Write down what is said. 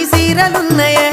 మంచి సీరలున్నాయే.